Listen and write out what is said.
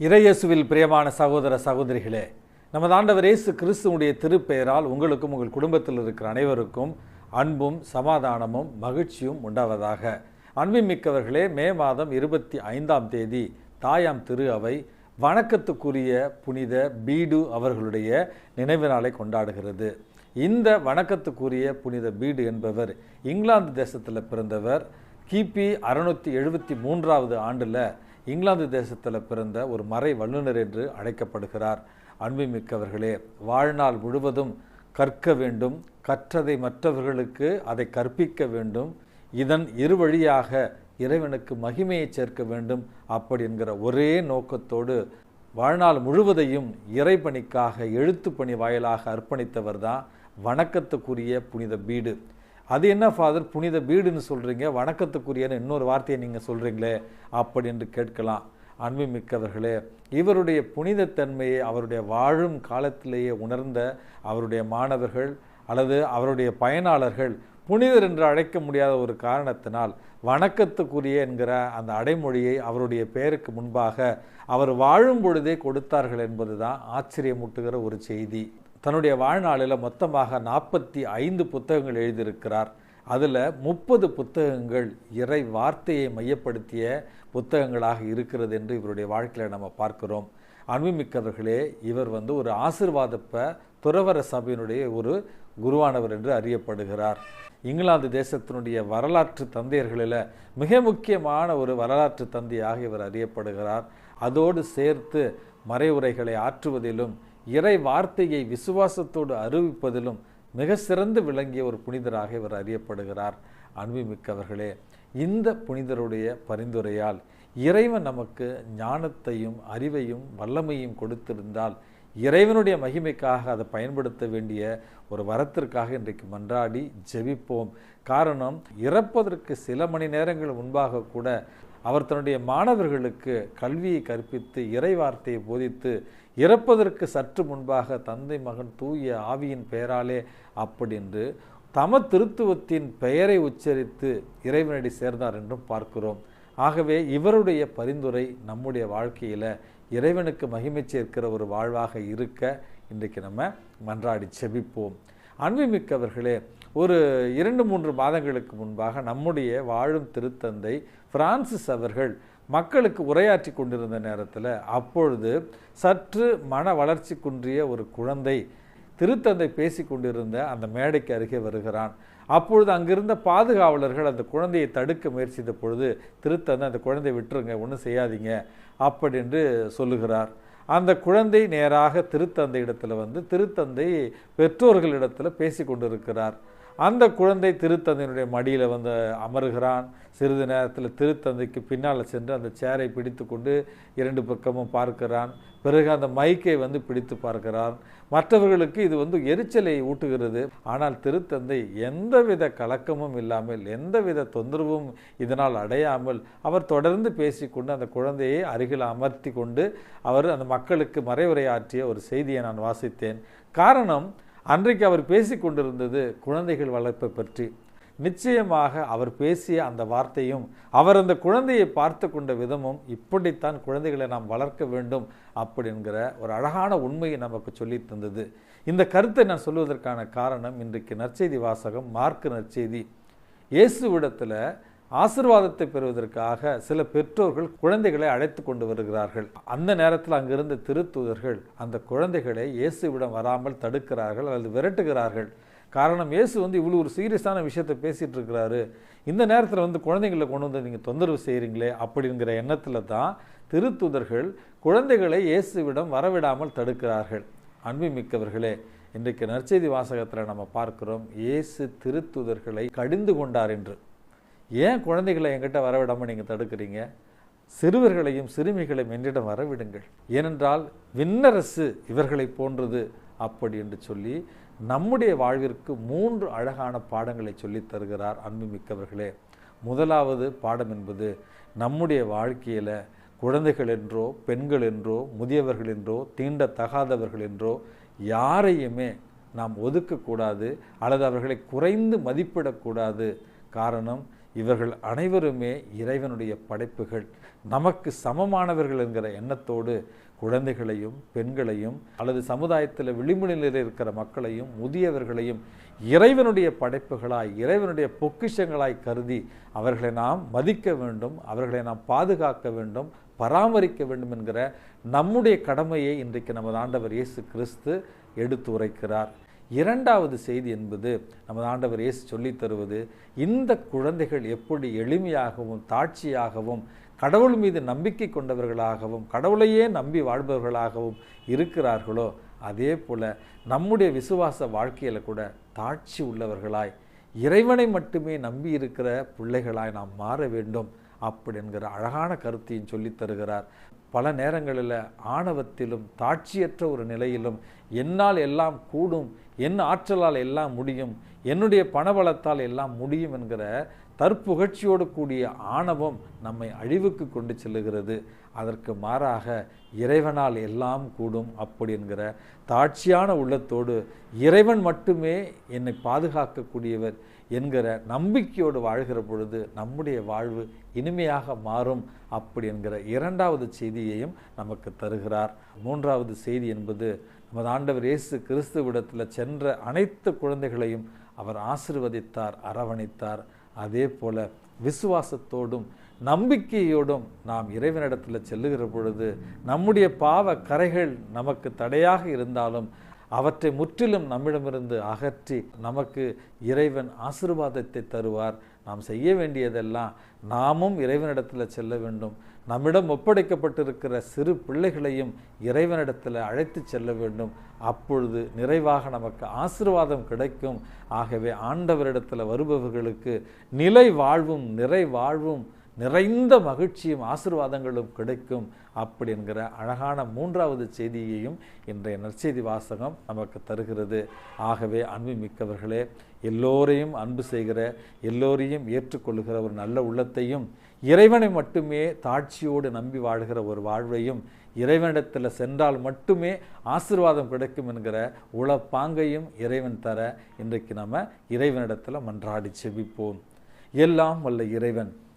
இறையேசுவில் பிரியமான சகோதர சகோதரிகளே நமது ஆண்டவர் இயேசு கிறிஸ்துவனுடைய திருப்பெயரால் உங்களுக்கும் உங்கள் குடும்பத்தில் இருக்கிற அனைவருக்கும் அன்பும் சமாதானமும் மகிழ்ச்சியும் உண்டாவதாக. அன்பின் மிக்கவர்களே மே மாதம் இருபத்தி ஐந்தாம் தேதி தாயாம் திரு அவை வணக்கத்துக்குரிய புனித பீடு அவர்களுடைய நினைவு நாளை கொண்டாடுகிறது. இந்த வணக்கத்துக்குரிய புனித பீடு என்பவர் இங்கிலாந்து தேசத்தில் பிறந்தவர். கிபி அறுநூற்றி எழுபத்தி மூன்றாவது ஆண்டில் இங்கிலாந்து தேசத்தில் பிறந்த ஒரு மறை வல்லுநர் என்று அழைக்கப்படுகிறார். அன்புமிக்கவர்களே வாழ்நாள் முழுவதும் கற்க வேண்டும் கற்றதை மற்றவர்களுக்கு அதை கற்பிக்க வேண்டும் இதன் இரு வழியாக இறைவனுக்கு மகிமையை சேர்க்க வேண்டும் அப்படி என்கிற ஒரே நோக்கத்தோடு வாழ்நாள் முழுவதையும் இறைப்பணிக்காக எழுத்துப்பணி வாயிலாக அர்ப்பணித்தவர் தான் வணக்கத்துக்குரிய புனித பீடு. அது என்ன ஃபாதர் புனித வீடுன்னு சொல்கிறீங்க வணக்கத்துக்குரியன்னு இன்னொரு வார்த்தையை நீங்கள் சொல்கிறீங்களே அப்படி என்று கேட்கலாம். அன்புமிக்கவர்களே இவருடைய புனிதத்தன்மையை அவருடைய வாழும் காலத்திலேயே உணர்ந்த அவருடைய மாணவர்கள் அல்லது அவருடைய பயனாளர்கள் புனிதர் என்று அழைக்க முடியாத ஒரு காரணத்தினால் வணக்கத்துக்குரிய என்கிற அந்த அடைமொழியை அவருடைய பெயருக்கு முன்பாக அவர் வாழும் பொழுதே கொடுத்தார்கள் என்பதுதான் ஆச்சரியமூட்டுகிற ஒரு செய்தி. தன்னுடைய வாழ்நாளில் மொத்தமாக நாற்பத்தி ஐந்து புத்தகங்கள் எழுதியிருக்கிறார். அதில் முப்பது புத்தகங்கள் இறை வார்த்தையை மையப்படுத்திய புத்தகங்களாக இருக்கிறது என்று இவருடைய வாழ்க்கையில் நம்ம பார்க்கிறோம். அன்புமிக்கவர்களே இவர் வந்து ஒரு ஆசிர்வாதப்ப துறவர சபையினுடைய ஒரு குருவானவர் என்று அறியப்படுகிறார். இங்கிலாந்து தேசத்தினுடைய வரலாற்று தந்தையர்களில் மிக முக்கியமான ஒரு வரலாற்று தந்தையாக இவர் அறியப்படுகிறார். அதோடு சேர்த்து மறைவுரைகளை ஆற்றுவதிலும் இறை வார்த்தையை விசுவாசத்தோடு அறிவிப்பதிலும் மிக சிறந்து விளங்கிய ஒரு புனிதராக இவர் அறியப்படுகிறார். அன்புமிக்கவர்களே இந்த புனிதருடைய பரிந்துரையால் இறைவன் நமக்கு ஞானத்தையும் அறிவையும் வல்லமையும் கொடுத்திருந்தால் இறைவனுடைய மகிமைக்காக அதை பயன்படுத்த வேண்டிய ஒரு வரத்திற்காக இன்றைக்கு மன்றாடி ஜெபிப்போம். காரணம் இறப்பதற்கு சில மணி நேரங்கள் முன்பாக கூட அவர் தன்னுடைய மாணவர்களுக்கு கல்வியை கற்பித்து இறை வார்த்தையை போதித்து இறப்பதற்கு சற்று முன்பாக தந்தை மகன் தூய ஆவியின் பெயராலே அப்படின்று தம திருத்துவத்தின் பெயரை உச்சரித்து இறைவனடி சேர்ந்தார் என்றும் பார்க்கிறோம். ஆகவே இவருடைய பரிந்துரை நம்முடைய வாழ்க்கையில் இறைவனுக்கு மகிமை சேர்க்கிற ஒரு வாழ்வாக இருக்க இன்றைக்கு நம்ம மன்றாடி செபிப்போம். அன்புமிக்கவர்களே ஒரு இரண்டு மூன்று மாதங்களுக்கு முன்பாக நம்முடைய வாழும் திருத்தந்தை பிரான்சிஸ் அவர்கள் மக்களுக்கு உரையாற்றி கொண்டிருந்த நேரத்தில் அப்பொழுது சற்று மன வளர்ச்சி குன்றிய ஒரு குழந்தை திருத்தந்தை பேசி கொண்டிருந்த அந்த மேடைக்கு அருகே வருகிறான். அப்பொழுது அங்கிருந்த பாதுகாவலர்கள் அந்த குழந்தையை தடுக்க முயற்சித்த பொழுது திருத்தந்தை அந்த குழந்தையை விட்டுருங்க ஒன்றும் செய்யாதீங்க அப்படின்னு சொல்லுகிறார். அந்த குழந்தை நேராக திருத்தந்தை இடத்துல வந்து திருத்தந்தை பெற்றோர்களிடத்தில் பேசி கொண்டிருக்கிறார். அந்த குழந்தை திருத்தந்தையினுடைய மடியில் வந்து அமருகிறான். சிறிது நேரத்தில் திருத்தந்தைக்கு பின்னால் சென்று அந்த சேரை பிடித்து கொண்டு இரண்டு பக்கமும் பார்க்கிறான். பிறகு அந்த மைக்கை வந்து பிடித்து பார்க்கிறார். மற்றவர்களுக்கு இது வந்து எரிச்சலை ஊட்டுகிறது. ஆனால் திருத்தந்தை எந்தவித கலக்கமும் இல்லாமல் எந்தவித தொந்தரவும் இதனால் அடையாமல் அவர் தொடர்ந்து பேசிக்கொண்டு அந்த குழந்தையை அருகில் அமர்த்தி கொண்டு அவர் அந்த மக்களுக்கு மறைவுரையாற்றிய ஒரு செய்தியை நான் வாசித்தேன். காரணம் அன்றைக்கு அவர் பேசி கொண்டிருந்தது குழந்தைகள் வளர்ப்பை பற்றி. நிச்சயமாக அவர் பேசிய அந்த வார்த்தையும் அவர் அந்த குழந்தையை பார்த்து கொண்ட விதமும் இப்படித்தான் குழந்தைகளை நாம் வளர்க்க வேண்டும் அப்படிங்கிற ஒரு அழகான உண்மையை நமக்கு சொல்லி தந்தது. இந்த கருத்தை நான் சொல்வதற்கான காரணம் இன்றைக்கு நற்செய்தி வாசகம் மார்க்கு நற்செய்தி. இயேசுவிடத்தில் ஆசிர்வாதத்தை பெறுவதற்காக சில பெற்றோர்கள் குழந்தைகளை அழைத்து கொண்டு வருகிறார்கள். அந்த நேரத்தில் அங்கிருந்த திருத்தூதர்கள் அந்த குழந்தைகளை இயேசுவிடம் வராமல் தடுக்கிறார்கள் அல்லது விரட்டுகிறார்கள். காரணம் இயேசு வந்து இவ்வளோ ஒரு சீரியஸான விஷயத்தை பேசிகிட்டு இருக்கிறாரு. இந்த நேரத்தில் வந்து குழந்தைங்களை கொண்டு வந்து நீங்கள் தொந்தரவு செய்கிறீங்களே அப்படிங்கிற எண்ணத்தில் தான் திருத்துதர்கள் குழந்தைகளை இயேசுவிடம் வரவிடாமல் தடுக்கிறார்கள். அன்புமிக்கவர்களே இன்றைக்கு நற்செய்தி வாசகத்தில் நம்ம பார்க்கிறோம் இயேசு திருத்துதர்களை கடிந்து கொண்டார் என்று. ஏன் குழந்தைகளை என்கிட்ட வரவிடாமல் நீங்கள் தடுக்கிறீங்க? சிறுவர்களையும் சிறுமிகளையும் என்னிடம் வரவிடுங்கள். ஏனென்றால் விண்ணரசு இவர்களை போன்றது அப்படி என்று சொல்லி நம்முடைய வாழ்விற்கு மூன்று அழகான பாடங்களை சொல்லித் தருகிறார் அன்புமிக்கவர்களே. முதலாவது பாடம் என்பது நம்முடைய வாழ்க்கையில் குழந்தைகள் என்றோ பெண்கள் என்றோ முதியவர்கள் என்றோ தீண்டத்தகாதவர்கள் என்றோ யாரையுமே நாம் ஒதுக்கக்கூடாது அல்லது அவர்களை குறைந்து மதிப்பிடக்கூடாது. காரணம் இவர்கள் அனைவருமே இறைவனுடைய படைப்புகள். நமக்கு சமமானவர்கள் என்கிற எண்ணத்தோடு குழந்தைகளையும் பெண்களையும் அல்லது சமுதாயத்தில் விளிம்புநிலையில் இருக்கிற மக்களையும் முதியவர்களையும் இறைவனுடைய படைப்புகளாய் இறைவனுடைய பொக்கிஷங்களாய் கருதி அவர்களை நாம் மதிக்க வேண்டும் அவர்களை நாம் பாதுகாக்க வேண்டும் பராமரிக்க வேண்டும் என்கிற நம்முடைய கடமையை இன்றைக்கு நமது ஆண்டவர் இயேசு கிறிஸ்து எடுத்து உரைக்கிறார். இரண்டாவது செய்தி என்பது நமது ஆண்டவர் இயேசு சொல்லித் தருவது இந்த குழந்தைகள் எப்படி எளிமையாகவும் தாட்சியாகவும் கடவுள் மீது நம்பிக்கை கொண்டவர்களாகவும் கடவுளையே நம்பி வாழ்பவர்களாகவும் இருக்கிறார்களோ அதே போல நம்முடைய விசுவாச வாழ்க்கையில் கூட தாட்சி உள்ளவர்களாய் இறைவனை மட்டுமே நம்பி இருக்கிற பிள்ளைகளாய் நாம் மாற வேண்டும் அப்படி என்கிற அழகான கருத்தையும் சொல்லித் தருகிறார். பல நேரங்களில் ஆணவத்திலும் தாட்சியற்ற ஒரு நிலையிலும் என்னால் எல்லாம் கூடும் என் ஆற்றலால் எல்லாம் முடியும் என்னுடைய பணபலத்தால் எல்லாம் முடியும் என்கிற தற்புகழ்ச்சியோடு கூடிய ஆணவம் நம்மை அழிவுக்கு கொண்டு செல்லுகிறது. அதற்கு மாறாக இறைவனால் எல்லாம் கூடும் அப்படி என்கிற தாட்சியான உள்ளத்தோடு இறைவன் மட்டுமே என்னை பாதுகாக்கக்கூடியவர். என்கிற நம்பிக்கையோடு வாழ்கிற பொழுது நம்முடைய வாழ்வு இனிமையாக மாறும் அப்படி என்கிற இரண்டாவது செய்தியையும் நமக்கு தருகிறார். மூன்றாவது செய்தி என்பது நமது ஆண்டவர் இயேசு கிறிஸ்துவிடத்தில் சென்ற அனைத்து குழந்தைகளையும் அவர் ஆசிர்வதித்தார் அரவணைத்தார். அதே போல விசுவாசத்தோடும் நம்பிக்கையோடும் நாம் இறைவனிடத்தில் செல்லுகிற பொழுது நம்முடைய பாவ கரைகள் நமக்கு தடையாக இருந்தாலும் அவற்றை முற்றிலும் நம்மிடமிருந்து அகற்றி நமக்கு இறைவன் ஆசிர்வாதத்தை தருவார். நாம் செய்ய வேண்டியதெல்லாம் நாமும் இறைவனிடத்தில் செல்ல வேண்டும். நம்மிடம் ஒப்படைக்கப்பட்டிருக்கிற சிறு பிள்ளைகளையும் இறைவனிடத்தில் அழைத்து செல்ல வேண்டும். அப்பொழுது நிறைவாக நமக்கு ஆசிர்வாதம் கிடைக்கும். ஆகவே ஆண்டவரிடத்தில் வருபவர்களுக்கு நிலை வாழ்வும் நிறை வாழ்வும் நிறைந்த மகிழ்ச்சியும் ஆசிர்வாதங்களும் கிடைக்கும் அப்படி என்கிற அழகான மூன்றாவது செய்தியையும் இன்றைய நற்செய்தி வாசகம் நமக்கு தருகிறது. ஆகவே அன்பு மிக்கவர்களே எல்லோரையும் அன்பு செய்கிற எல்லோரையும் ஏற்றுக்கொள்கிற ஒரு நல்ல உள்ளத்தையும் இறைவனை மட்டுமே தாட்சியோடு நம்பி வாழ்கிற ஒரு வாழ்வையும் இறைவனிடத்தில் சென்றால் மட்டுமே ஆசிர்வாதம் கிடைக்கும் என்கிற உளப்பாங்கையும் இறைவன் தர இன்றைக்கு நம்ம இறைவனிடத்தில் மன்றாடி செபிப்போம். எல்லாம் வல்ல இறைவன்